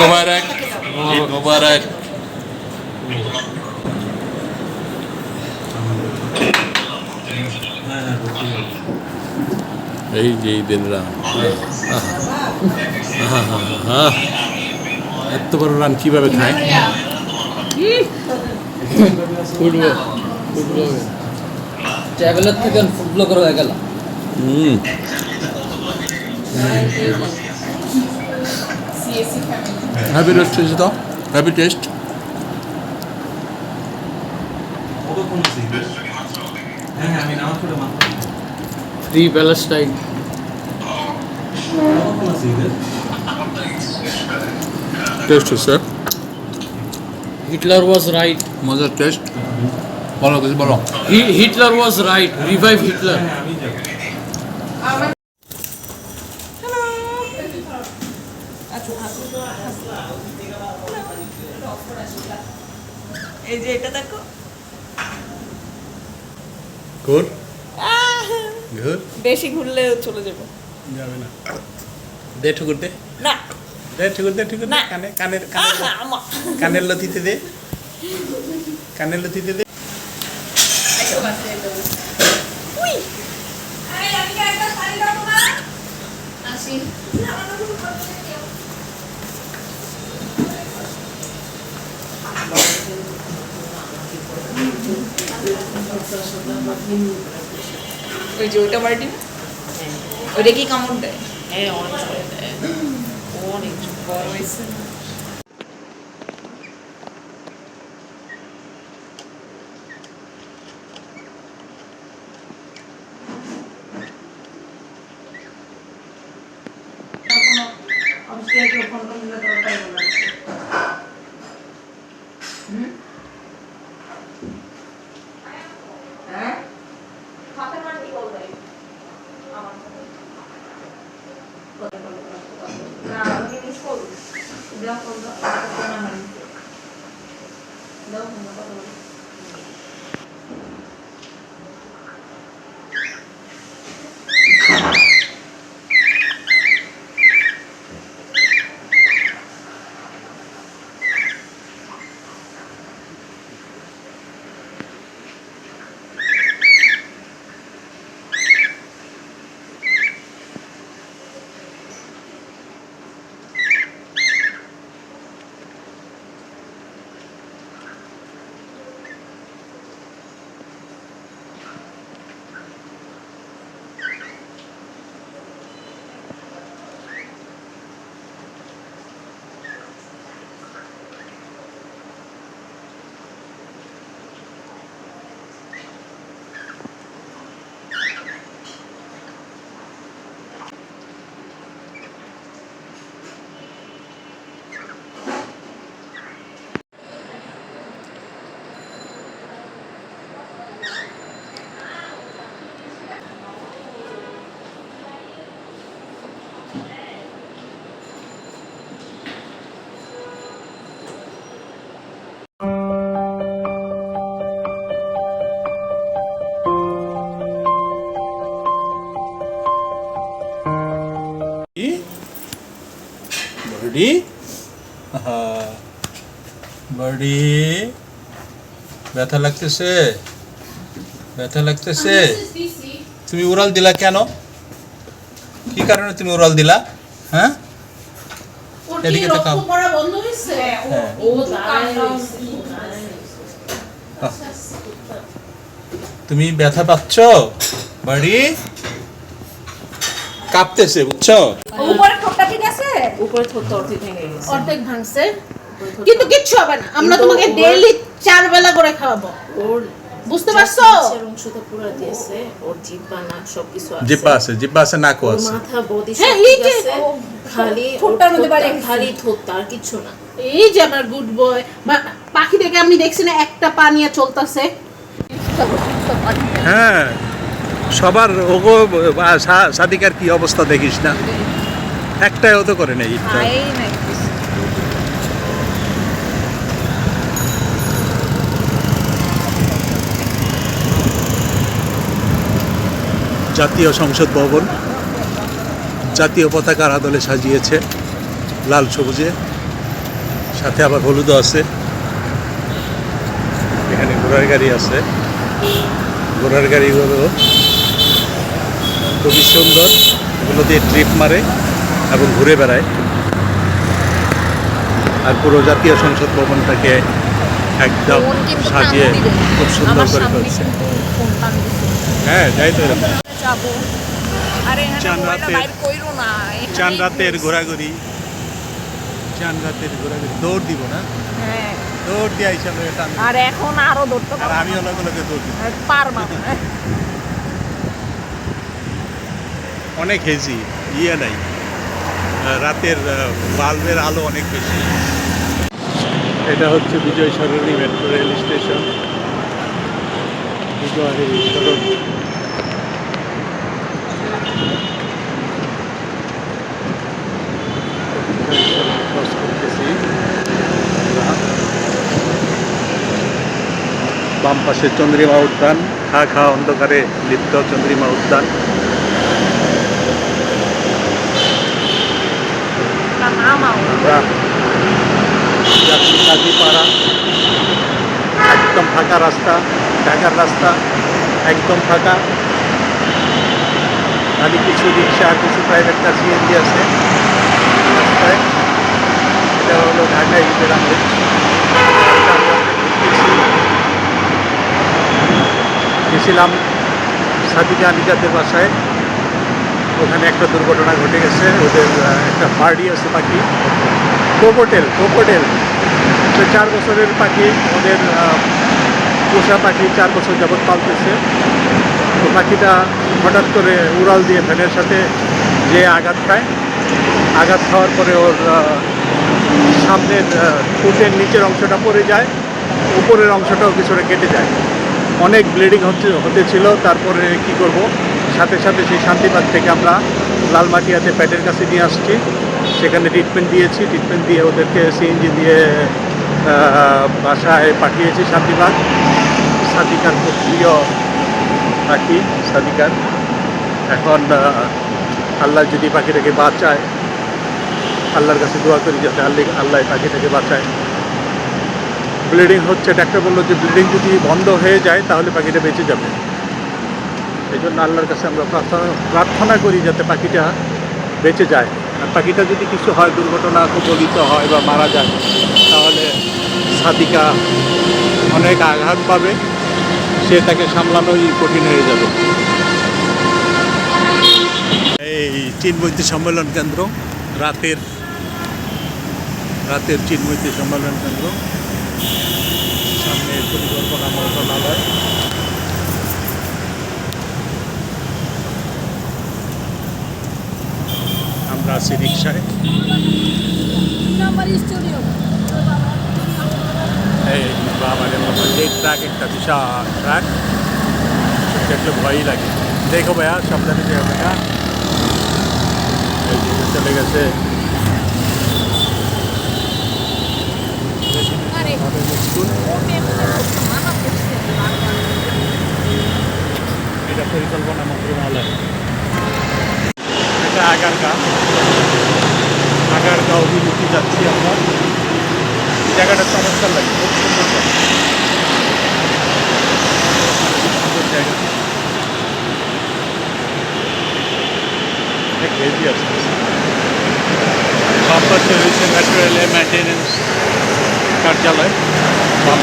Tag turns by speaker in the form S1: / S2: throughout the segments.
S1: মোবারক ঈদ মোবারক
S2: রুটি
S1: এই যে ঈদের রান। এত বড় রান কীভাবে খায়?
S3: ফুটবল। ফুটবল। ট্রাভেলার থেকে ফুড ব্লগার হয়ে গেল।
S1: হুম হ্যাপি টেস্ট হয়েছে তো হ্যাপি টেস্ট
S2: কতক্ষণ আছে ঈদের? হ্যাঁ হ্যাঁ আমি নামাজ পড়ে মাত্র
S3: ফ্রি প্যালেস্টাইন
S2: কতক্ষণ আছে ঈদের?
S1: টেস্ট হচ্ছে
S3: হিটলার ওয়াজ রাইট
S1: মজার টেস্ট বলো কিছু বলো
S3: Hitler was right revive Hitler
S2: হ্যাঁ আমি যাবো
S4: এই যে এটা দেখো।
S1: গুড গুড
S4: বেশি ঘুরলে চলে যাবে।
S1: যাবে না। দে ঠুকুর দে।
S4: না।
S1: দে ঠুকুর দে ঠুকুর
S4: না।
S1: কানে কানের কানের কানের লতিতে দে। কানের লতিতে দে।
S4: উই। ওই যে ওইটা বাড়ি ওইটা কি কামড় দেয়
S5: হ্যাঁ অনেক সময় দেয় অনেক
S4: বড় হয়েছে
S1: বার্ডি বার্ডি ব্যথা লাগতেছে। ব্যথা লাগতেছে। তুমি উড়াল দিলা কেন? কি কারণে তুমি উড়াল দিলা? হ্যাঁ? এদিকে তাকাও। হ্যাঁ। তুমি ব্যথা পাচ্ছ? বাড়ি কাঁপতেছে বুঝছ?
S6: আছে
S5: উপরে অর্ধেক ভেঙে গেছে।
S6: অর্ধেক ভাঙছে। কিন্তু কিচ্ছু হবে না। আমরা তোমাকে ডেইলি চার বেলা করে খাওয়াবো।
S5: ওর
S6: বুঝতে পারছ?
S5: অংশটা পুরো দিয়েছে ওর জিব্বা নাক সবকিছু আছে।
S1: জিব্বা আছে জিব্বা আছে নাকও আছে।
S5: মাথা বডি
S6: হ্যাঁ,
S5: সব
S6: এই যে
S5: আছে। খালি
S6: ঠোঁটটার মধ্যে বাড়ি
S5: খালি আর কিছু না।
S6: এই যে আমার গুড বয় পাখি দেখে আমি দেখছি না একটা পা নিয়ে চলতেছে।
S1: হ্যাঁ সবার ওগো সাদিকার কি অবস্থা দেখিস না? একটাও তো করে নেই জাতীয় সংসদ ভবন জাতীয় পতাকার আদলে সাজিয়েছে লাল সবুজে সাথে আবার হলুদও আছে। এখানে ঘোড়ার গাড়ি আছে। ঘোড়ার গাড়িগুলো খুবই সুন্দর। এগুলো দিয়ে ট্রিপ মারে। এবং ঘুরে বেড়ায়। আর পুরো জাতীয় সংসদ ভবনটাকে একদম সাজিয়ে খুব সুন্দর করে ফেলছে। হ্যাঁ যাই তো
S4: আরে
S1: চান রাতের ঘোরাঘুরি। চান রাতের ঘোরাঘুরি। দৌড় দিব না?
S4: হ্যাঁ।
S1: দৌড় দিয়ে হিসাবে টান
S4: আর এখন আরও ধরতে
S1: আর আমি অলগ অলগে দৌড় দিব।
S4: পারবা
S1: অনেক হেজি। ইয়ে নাই। রাতের বাল্বের আলো অনেক বেশি। এটা হচ্ছে Bijoy Sarani metro rail station. Bijoy. বাম পাশে চন্দ্রিমা উদ্যান। খা খা অন্ধকারে লিপ্ত চন্দ্রিমা উদ্যান
S4: তা নামাও।
S1: আমরা যাচ্ছি কাজীপাড়া। একদম ফাঁকা রাস্তা, ঢাকার রাস্তা, একদম ফাঁকা। খালি কিছু রিক্সা কিছু প্রাইভেট কার সিএনজি আছে। রাস্তায়। এটা হলো ঢাকা ঈদের আমেজ গেছিলাম সাদিকা আনিকাদের বাসায়। ওখানে একটা দুর্ঘটনা ঘটে গেছে। ওদের একটা পার্টি আছে পাখি কোকোটেল কোকোটেল তো চার বছরের পাখি ওদের পোষা পাখি চার বছর যাবৎ পালতেছে। তো পাখিটা হঠাৎ করে উড়াল দিয়ে ফ্যানের সাথে যে আঘাত খায় আঘাত খাওয়ার পরে ওর সামনের ঠোঁটের নিচের অংশটা পড়ে যায়, উপরের অংশটাও কিছুটা কেটে যায়। অনেক ব্লিডিং হচ্ছে, হতেছিল, তারপরে কি করব? সাথে সাথে সেই শান্তিবাগ থেকে আমরা লালমাটিয়াতে প্যাটের কাছে নিয়ে আসছি। সেখানে ট্রিটমেন্ট দিয়েছি ট্রিটমেন্ট দিয়ে ওদেরকে সিএনজি দিয়ে বাসায় পাঠিয়েছি শান্তিবাগ সাদিকার খুব প্রিয় পাখি সাদিকার এখন আল্লাহ যদি পাখিটাকে বাঁচায়, আল্লাহর কাছে দোয়া করি যাতে আল্লাহ আল্লাহ পাখিটাকে বাঁচায়। ব্লিডিং হচ্ছে, ডাক্তার বলল যে ব্লিডিং যদি বন্ধ হয়ে যায়, তাহলে পাখিটা বেঁচে যাবে। এই জন্য আল্লাহর কাছে আমরা প্রার্থনা প্রার্থনা করি যাতে পাখিটা বেঁচে যায়। আর পাখিটা যদি কিছু হয়, দুর্ঘটনা কবলিত হয় বা মারা যায় সাদিকা অনেক আঘাত পাবে সে তাকে সামলানোই কঠিন হয়ে যাবে। এই চিনমৈত্রী সম্মেলন কেন্দ্র রাতের রাতের চিনমৈত্রী সম্মেলন কেন্দ্র সামনে পরিকল্পনা মন্ত্রণালয়। আমরা আছি রিক্সায় এই বাবারে ট্রাক একটা বিশাল ট্রাক। দেখলে ভয়ই লাগে। দেখো ভাইয়া সাবধানে যে যে চলে গেছে। এটা পরিকল্পনা মন্ত্রণালয়। এটা আগারগাঁও। আগারগাঁও অভিমুখী যাচ্ছি আমরা। জায়গাটা চমৎকার লাগে খুব সুন্দর জায়গা। সুন্দর জায়গা অনেক হেভি আছে বাম পাশে রয়েছে মেট্রো রেলের মেনটেন্যান্স কার্যালয় বাম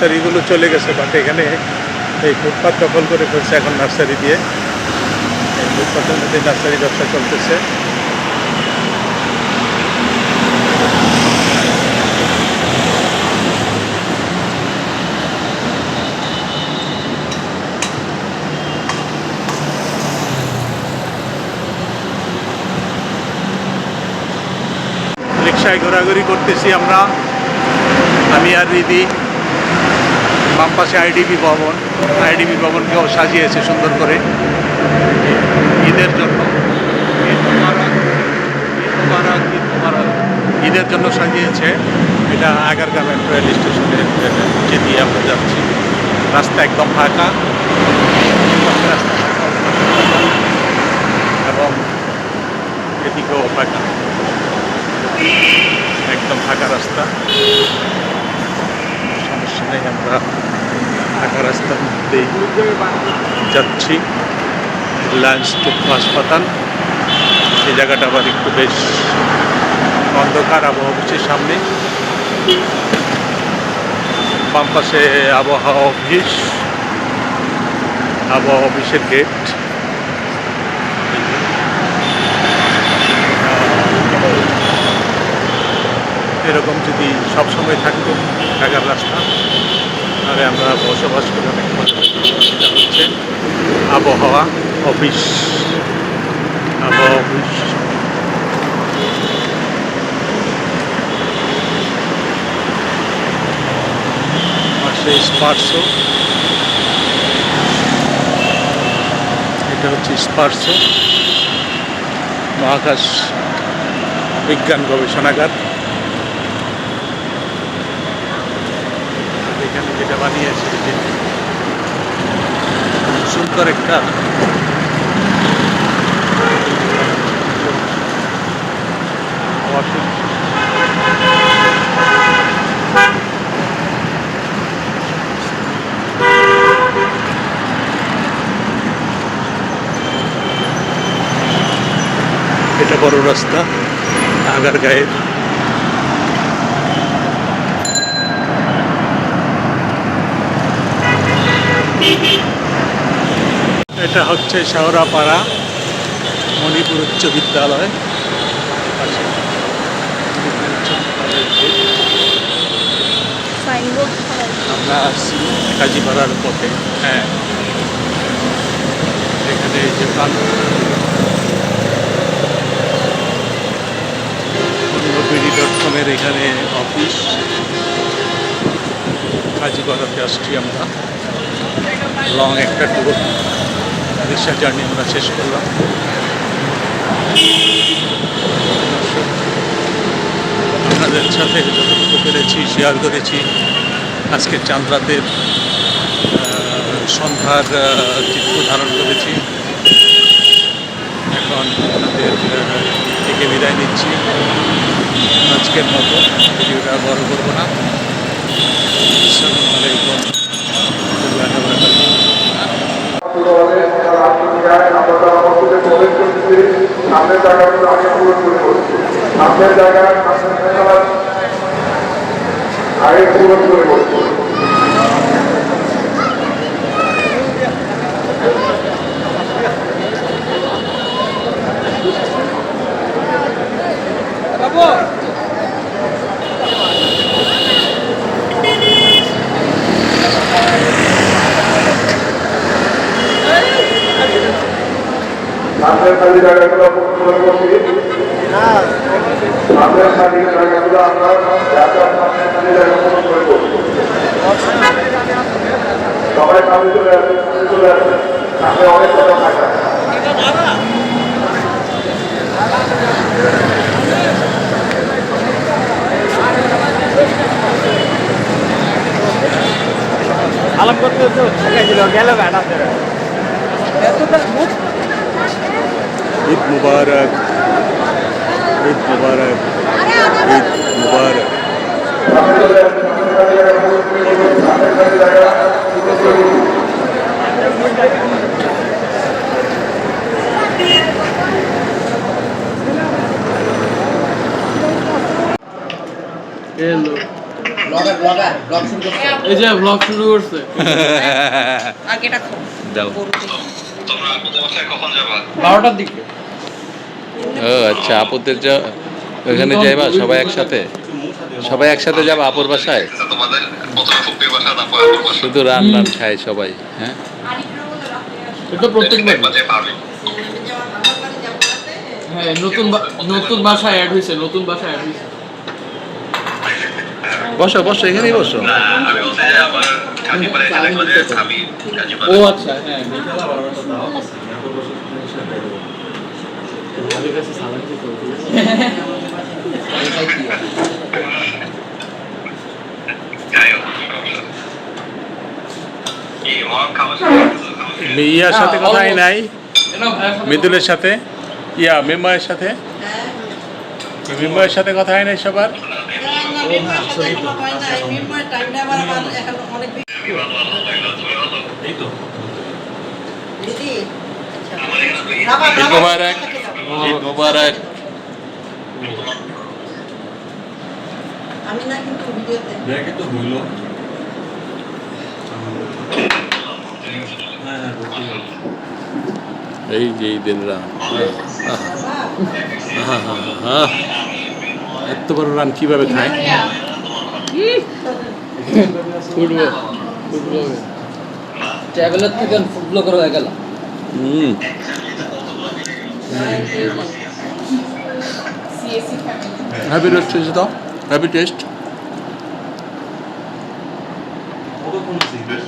S1: নার্সারিগুলো চলে গেছে বাট এখানে এই ফুটপাত দখল করে ফেলছে এখন নার্সারি দিয়ে। এই ফুটপাতের মধ্যে নার্সারি ব্যবসা চলতেছে। রিক্সায় ঘোরাঘুরি করতেছি আমরা। আমি আর দিদি বাম পাশে আইডিবি ভবন, আইডিবি ভবনকেও সাজিয়েছে সুন্দর করে। ঈদের জন্য। ঈদের জন্য সাজিয়েছে। এটা আগারগামের রেল স্টেশনের যে দিয়ে আমরা যাচ্ছি। রাস্তা একদম ফাঁকা। এবং এদিকেও ফাঁকা। একদম ফাঁকা রাস্তা। সমস্যা নেই আমরা ফাঁকা রাস্তার মধ্যেই যাচ্ছি। লাঞ্চ চক্ষু হাসপাতাল। এই জায়গাটা আবার একটু বেশ অন্ধকার আবহাওয়া অফিসের সামনে। বাম পাশে আবহাওয়া অফিস। আবহাওয়া অফিসের গেট। এরকম যদি সবসময় থাকতো ঢাকার রাস্তা। তাহলে আমরা বসবাস করে অনেক। এটা হচ্ছে আবহাওয়া, অফিস। আবহাওয়া, অফিস। পাশে স্পার্সো। এটা হচ্ছে স্পার্সো। মহাকাশ বিজ্ঞান গবেষণাগার এখানে যেটা বানিয়েছে সুন্দর একটা এটা বড় রাস্তা আগার গায়ের এটা হচ্ছে শাহরাপাড়া মণিপুর উচ্চ বিদ্যালয়। আমরা আসছি কাজীপাড়ার পথে। হ্যাঁ। এখানে যে বিডি ডট কমের এখানে অফিস কাজীপাড়াতে আসছি আমরা। লং একটা ট্যুর রিক্সা জার্নি আমরা শেষ করলাম। আপনাদের সাথে যতটুকু পেরেছি শেয়ার করেছি আজকে চাঁদ রাতের আহ, সন্ধ্যার চিত্র ধারণ করেছি। এখন আপনাদের থেকে বিদায় নিচ্ছি। আজকের মতো ভিডিওটা বড় করব না।
S7: জায়গাগুলো আগে পূরণ করে বলছি সামনের জায়গা আগে পূরণ করে সামনের খালি জায়গাগুলো পূরণ করে বলছি সামনের খালি জায়গাগুলো আমরা খালি জায়গা পূরণ করে বলছি সবাই সামনে চলে আসবে সামনে চলে সামনে অনেক কথা থাকা
S1: ঈদ মুবারক ঈদ মুবারক ঈদ মুবারক।
S8: এই যে ব্লগ শুরু করছে। বারোটার দিকে।
S9: ও আচ্ছা আপুদের যা ওখানে যাইবা? সবাই একসাথে? সবাই একসাথে যাবা আপুর বাসায়? শুধু রান রান খায় সবাই হ্যাঁ?
S8: এটা হ্যাঁ নতুন নতুন বাসা অ্যাড হয়েছে নতুন বাসা অ্যাড হয়েছে
S9: বসো বসো এখানেই বসো।
S3: ও আচ্ছা হ্যাঁ
S10: দিতে
S1: ইয়ার সাথে
S3: হ্যাঁ,
S1: কথাই নাই। মৃদুলের সাথে। ইয়া মেম্বারের সাথে। মেম্বারের সাথে কথা হয় নাই সবার।
S9: মোবারক মোবারক
S8: আমি না কিন্তু ভিডিওতে
S2: ব্যাগে তো হইল হ্যাঁ হ্যাঁ।
S9: এই যে ঈদেররা
S1: এত বড় রান কীভাবে খায়?
S10: Football football. ট্রাভেলার থেকে ফুড ব্লগার হয়ে গেল।
S9: হুম। হ্যাপি টেস্ট তো হ্যাপি টেস্ট
S2: কতক্ষণ আছে ঈদের?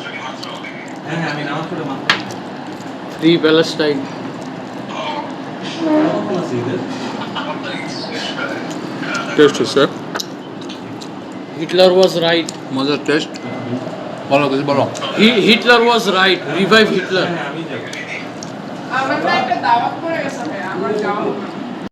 S2: হ্যাঁ হ্যাঁ আমি নামাজ পড়ে মাত্র
S3: ফ্রি প্যালেস্টাইন
S2: কতক্ষণ আছে ঈদের?
S9: টেস্ট হচ্ছে
S3: হিটলার ওয়াজ রাইট
S9: মজার টেস্ট বলো কিছু বলো
S3: Hitler
S2: was right revive Hitler
S4: আমরা একটা দাওয়াত করে গেছে আমার যাওয়া